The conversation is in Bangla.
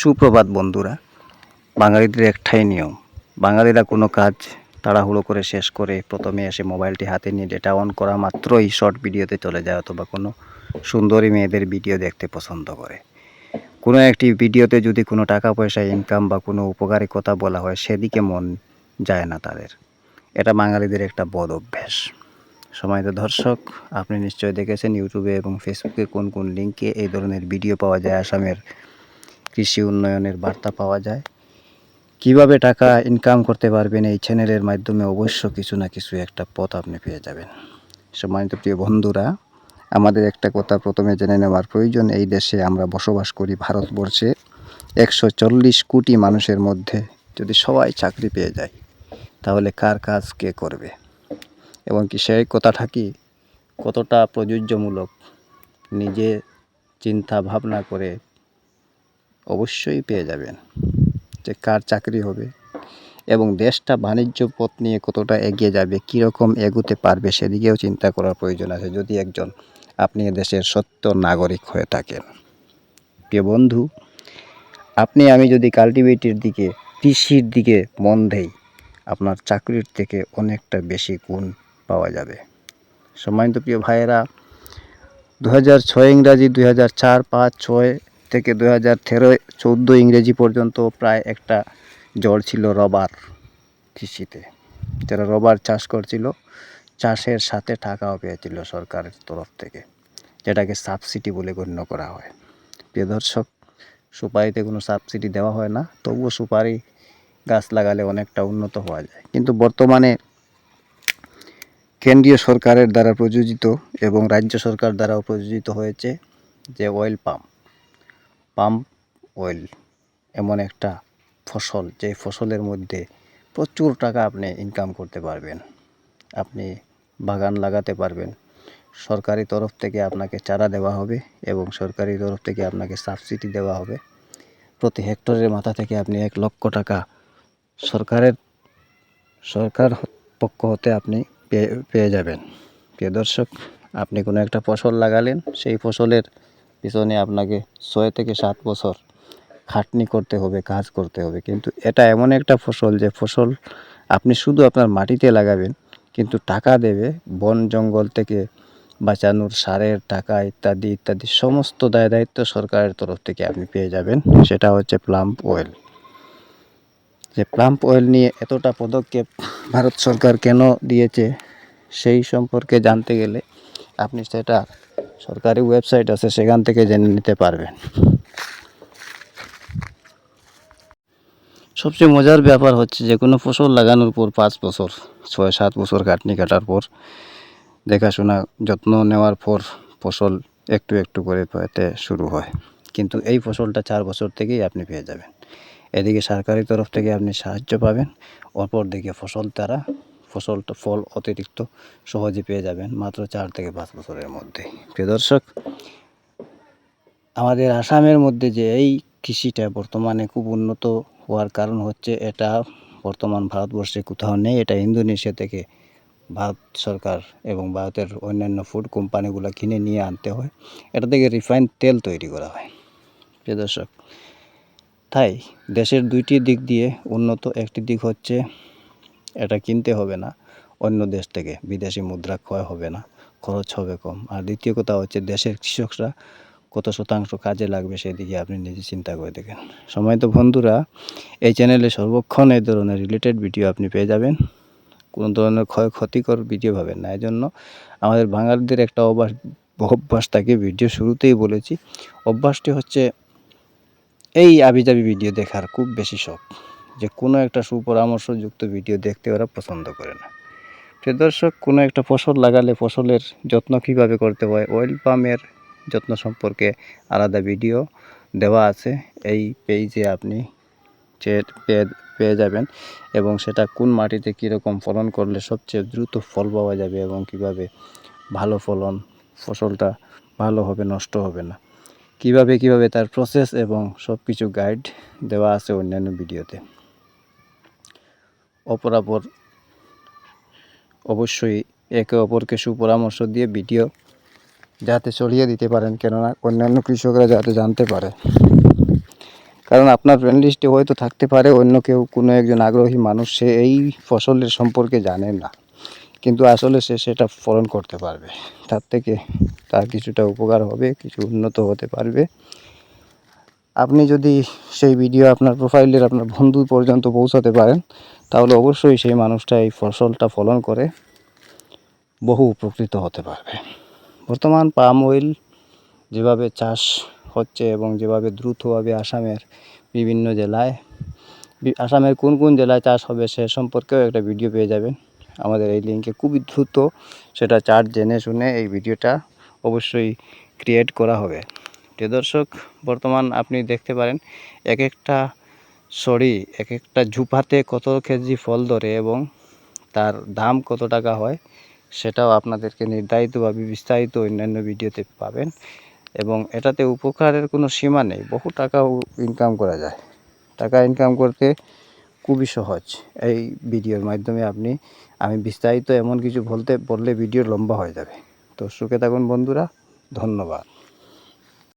সুপ্রভাত বন্ধুরা, বাঙালিদের একটাই নিয়ম। বাঙালিরা কোনো কাজ তাড়াহুড়ো করে শেষ করে প্রথমে এসে মোবাইলটি হাতে নিয়ে ডেটা অন করা মাত্রই শর্ট ভিডিওতে চলে যায় অথবা কোনো সুন্দরী মেয়েদের ভিডিও দেখতে পছন্দ করে। কোনো একটি ভিডিওতে যদি কোনো টাকা পয়সা ইনকাম বা কোনো উপকারী কথা বলা হয়, সেদিকে মন যায় না তাদের। এটা বাঙালিদের একটা বদ অভ্যাস। সময়ত দর্শক, আপনি নিশ্চয়ই দেখেছেন ইউটিউবে এবং ফেসবুকে কোন কোন লিঙ্কে এই ধরনের ভিডিও পাওয়া যায় আসামের কৃষি উন্নয়নের বার্তা পাওয়া যায়। কীভাবে টাকা ইনকাম করতে পারবেন এই চ্যানেলের মাধ্যমে অবশ্য কিছু না কিছু একটা পথ আপনি পেয়ে যাবেন। সম্মানিত প্রিয় বন্ধুরা, আমাদের একটা কথা প্রথমে জেনে নেওয়ার প্রয়োজন, এই দেশে আমরা বসবাস করি ভারতবর্ষে একশো চল্লিশ কোটি মানুষের মধ্যে যদি সবাই চাকরি পেয়ে যায়, তাহলে কার কাজ কে করবে? এবং কি সেই কথাটা কি কতটা প্রযোজ্যমূলক? নিজে চিন্তা ভাবনা করে অবশ্যই পেয়ে যাবেন যে কার চাকরি হবে এবং দেশটা বাণিজ্য পথ নিয়ে কতটা এগিয়ে যাবে, কীরকম এগোতে পারবে সেদিকেও চিন্তা করার প্রয়োজন আছে। যদি একজন আপনি দেশের সত্য নাগরিক হয়ে থাকেন। প্রিয় বন্ধু, আপনি আমি যদি কাল্টিভেটের দিকে, কৃষির দিকে মন দেই, আপনার চাকরির থেকে অনেকটা বেশি গুণ পাওয়া যাবে। সম্মানিত প্রিয় ভাইয়েরা দু হাজার ছয় ইংরাজি দুই হাজার চার পাঁচ ছয় থেকে দু হাজার তেরো, চোদ্দ ইংরেজি পর্যন্ত প্রায় একটা জ্বর ছিল রবার কৃষিতে। যারা রবার চাষ করছিল, চাষের সাথে টাকাও পেয়েছিল সরকারের তরফ থেকে, যেটাকে সাবসিডি বলে গণ্য করা হয়। প্রিয় সুপারিতে কোনো সাবসিডি দেওয়া হয় না, তবুও সুপারি গাছ লাগালে অনেকটা উন্নত হওয়া যায়। কিন্তু বর্তমানে কেন্দ্রীয় সরকারের দ্বারা প্রযোজিত এবং রাজ্য সরকার দ্বারাও প্রযোজিত হয়েছে যে অয়েল পাম্প পাম্প অয়েল এমন একটা ফসল যে ফসলের মধ্যে প্রচুর টাকা আপনি ইনকাম করতে পারবেন। আপনি বাগান লাগাতে পারবেন। সরকারি তরফ থেকে আপনাকে চারা দেওয়া হবে এবং সরকারি তরফ থেকে আপনাকে সাবসিডি দেওয়া হবে। প্রতি হেক্টরের মাথা থেকে আপনি এক লক্ষ টাকা সরকারের, সরকার পক্ষ হতে আপনি পেয়ে পেয়ে যাবেন। প্রিয় দর্শক, আপনি কোনো একটা ফসল লাগালেন, সেই ফসলের পিছনে আপনাকে ছয় থেকে সাত বছর খাটনি করতে হবে, কাজ করতে হবে। কিন্তু এটা এমন একটা ফসল যে ফসল আপনি শুধু আপনার মাটিতে লাগাবেন, কিন্তু টাকা দেবে, বন, জঙ্গল থেকে বাঁচানোর সারের টাকা ইত্যাদি ইত্যাদি সমস্ত দায় দায়িত্ব সরকারের তরফ থেকে আপনি পেয়ে যাবেন। সেটা হচ্ছে প্লাম্প অয়েল। যে প্লাম্প অয়েল নিয়ে এতটা পদক্ষেপ ভারত সরকার কেন দিয়েছে, সেই সম্পর্কে জানতে গেলে আপনি সেটা সরকারি ওয়েবসাইট আছে, সেখান থেকে জেনে নিতে পারবেন। সবচেয়ে মজার ব্যাপার হচ্ছে যে, কোনো ফসল লাগানোর পর পাঁচ বছর, ছয়, সাত বছর কাটনি কাটার পর দেখাশোনা যত্ন নেওয়ার পর ফসল একটু একটু করে পেতে শুরু হয়। কিন্তু এই ফসলটা চার বছর থেকেই আপনি পেয়ে যাবেন। এদিকে সরকারি তরফ থেকে আপনি সাহায্য পাবেন অপর দিকে ফসল তারা ফসলটা ফল অতিরিক্ত সহজে পেয়ে যাবেন মাত্র চার থেকে পাঁচ বছরের মধ্যে। প্রিয় দর্শক, আমাদের আসামের মধ্যে যে এই কৃষিটা বর্তমানে খুব উন্নত হওয়ার কারণ হচ্ছে এটা বর্তমান ভারতবর্ষে কোথাও নেই, এটা ইন্দোনেশিয়া থেকে ভারত সরকার এবং ভারতের অন্যান্য ফুড কোম্পানিগুলো কিনে নিয়ে আনতে হয়। এটা থেকে রিফাইন্ড তেল তৈরি করা হয়। প্রিয় দর্শক, তাই দেশের দুইটি দিক দিয়ে উন্নত, একটি দিক হচ্ছে এটা কিনতে হবে না। অন্য দেশ থেকে বিদেশি মুদ্রা ক্ষয় হবে না। খরচ হবে কম। আর দ্বিতীয় কথা হচ্ছে দেশের কৃষকরা কত শতাংশ কাজে লাগবে সেদিকে আপনি নিজে চিন্তা করে দেখেন। সময় তো বন্ধুরা, এই চ্যানেলে সর্বক্ষণ এই ধরনের রিলেটেড ভিডিও আপনি পেয়ে যাবেন। কোনো ধরনের ক্ষয় ক্ষতিকর ভিডিও পাবেন না। এই জন্য আমাদের বাঙালিদের একটা অভ্যাস অভ্যাস থাকে ভিডিও শুরুতেই বলেছি। অভ্যাসটি হচ্ছে এই আবিজাবি ভিডিও দেখার খুব বেশি শখ। যে কোনো একটা সুপরামর্শযুক্ত ভিডিও দেখতে ওরা পছন্দ করে না। প্রিয় দর্শক, কোনো একটা ফসল লাগালে ফসলের যত্ন কীভাবে করতে হয় অয়েল পাম্পের যত্ন সম্পর্কে আলাদা ভিডিও দেওয়া আছে। এই পেজে আপনি পেয়ে যাবেন এবং সেটা কোন মাটিতে কীরকম ফলন করলে সবচেয়ে দ্রুত ফল পাওয়া যাবে এবং কীভাবে ভালো ফলন, ফসলটা ভালো হবে, নষ্ট হবে না। কীভাবে কীভাবে তার প্রসেস এবং সব কিছু গাইড দেওয়া আছে অন্যান্য ভিডিওতে। অপরাপর অবশ্যই একে অপরকে সুপরামর্শ দিয়ে ভিডিও যাতে চলিয়ে দিতে পারেন, কেননা অন্যান্য কৃষকরা যাতে জানতে পারে। কারণ আপনার ফ্রেন্ড লিস্টে হয়তো থাকতে পারে, অন্য কেউ, কোনো একজন আগ্রহী মানুষ, সে এই ফসলের সম্পর্কে জানে না। কিন্তু আসলে সে সেটা ফলন করতে পারবে। তার থেকে তার কিছুটা উপকার হবে, কিছু উন্নত হতে পারবে। আপনি যদি সেই ভিডিও আপনার প্রোফাইলের আপনার বন্ধু পর্যন্ত পৌঁছাতে পারেন তাহলে অবশ্যই সেই মানুষটা এই ফসলটা ফলন করে বহু উপকৃত হতে পারবে। বর্তমান পাম অয়েল যেভাবে চাষ হচ্ছে এবং যেভাবে দ্রুতভাবে আসামের বিভিন্ন জেলায় আসামের কোন কোন জেলায় চাষ হবে সে সম্পর্কেও একটা ভিডিও পেয়ে যাবেন। আমাদের এই লিঙ্কে খুবই দ্রুত সেটা চার্ট জেনে শুনে এই ভিডিওটা অবশ্যই ক্রিয়েট করা হবে। প্রিয় দর্শক, বর্তমান আপনি দেখতে পারেন এক একটা সরি এক একটা ঝুপাতে কত কেজি ফল ধরে এবং তার দাম কত টাকা হয়, সেটাও আপনাদেরকে নির্ধারিতভাবে বিস্তারিত অন্যান্য ভিডিওতে পাবেন এবং এটাতে উপকারের কোনো সীমা নেই। বহু টাকা ইনকাম করা যায়। টাকা ইনকাম করতে খুবই সহজ। এই ভিডিওর মাধ্যমে আপনি, আমি বিস্তারিত এমন কিছু বলতে, বললে ভিডিও লম্বা হয়ে যাবে। তো সুখে থাকুন বন্ধুরা, ধন্যবাদ।